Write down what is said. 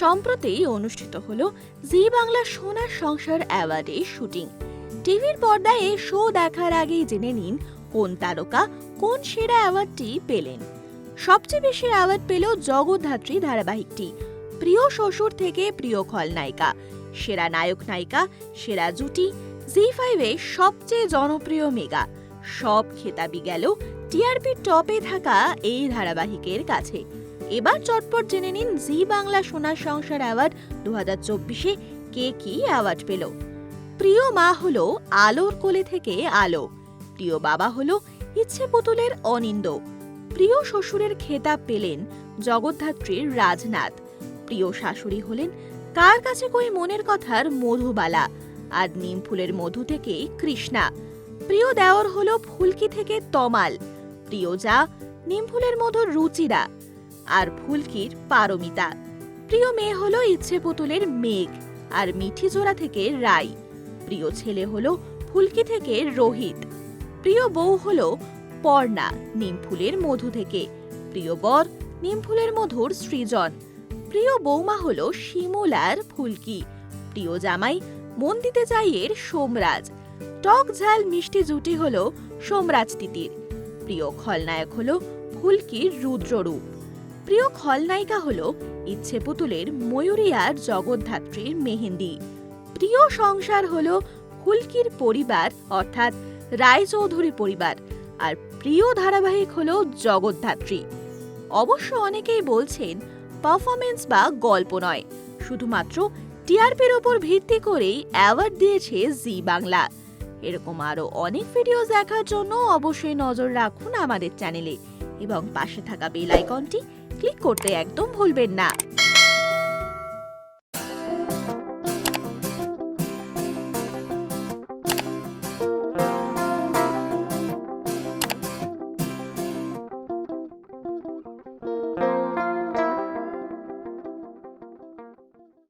সম্প্রতি অনুষ্ঠিত হলো জি বাংলা সোনার সংসার অ্যাওয়ার্ডের শুটিং। টিভির পর্দায় শো দেখার আগেই জেনে নিন কোন তারকা, কোন সেরা অ্যাওয়ার্ডটি পেলেন। সবচেয়ে বেশি অ্যাওয়ার্ড পেল জগদ্ধাত্রী ধারাবাহিকটি, প্রিয় শ্বশুর থেকে প্রিয় খলনায়িকা, সেরা নায়ক নায়িকা, সেরা জুটি, জি ফাইভে সবচেয়ে জনপ্রিয় মেগা। সব খেতাবি গেল টিআরপি টপে থাকা এই ধারাবাহিকের কাছে। এবার চটপট জেনে নিন জি বাংলা সোনার সংসার অ্যাওয়ার্ড দু হাজার চব্বিশে কে কি অ্যাওয়ার্ড পেল। প্রিয় মা হলো আলোর কোলে থেকে আলো। প্রিয় বাবা হলো ইচ্ছে পুতুলের অনিন্দ। প্রিয় শ্বশুরের খেতাব পেলেন জগদ্ধাত্রীর রাজনাথ। প্রিয় শাশুড়ি হলেন কার কাছে কই মনের কথার মধুবালা আর নিম ফুলের মধু থেকে কৃষ্ণা। প্রিয় দেওর হলো ফুলকি থেকে তমাল। প্রিয় যা নিম ফুলের মধুর রুচিরা। আর ফুলকির পারমিতা। প্রিয় মেয়ে হলো ইচ্ছে পুতুলের মেঘ আর মিঠি জোড়া থেকে রাই। প্রিয় ছেলে হলো ফুলকি থেকে রোহিত। প্রিয় বউ হলো পর্ণা নিমফুলের মধু থেকে। প্রিয় বর নিমফুলের মধুর সৃজন। প্রিয় বৌমা হলো শিমুলার ফুলকি। প্রিয় জামাই মন দিতে চাইয়ের সোমরাজ। টক ঝাল মিষ্টি জুটি হলো সোমরাজ তিতির। প্রিয় খলনায়ক হলো ফুলকির রুদ্ররূপ। প্রিয় খলনায়িকা হল ইচ্ছে পুতুলের ময়ূরিয়ার জগদ্ধাত্রীর মেহেন্দি। প্রিয় সংসার হল হুলকির পরিবার, অর্থাৎ রায়চৌধুরী পরিবার, আর প্রিয় ধারাবাহিক হলো জগদ্ধাত্রী। অবশ্য অনেকেই বলছেন পারফরমেন্স বা গল্প নয়, শুধুমাত্র টিআরপির ওপর ভিত্তি করেই অ্যাওয়ার্ড দিয়েছে জি বাংলা। এরকম আরও অনেক ভিডিও দেখার জন্য অবশ্যই নজর রাখুন আমাদের চ্যানেলে এবং পাশে থাকা বেল আইকনটি ক্লিক করতে একদম ভুলবেন না।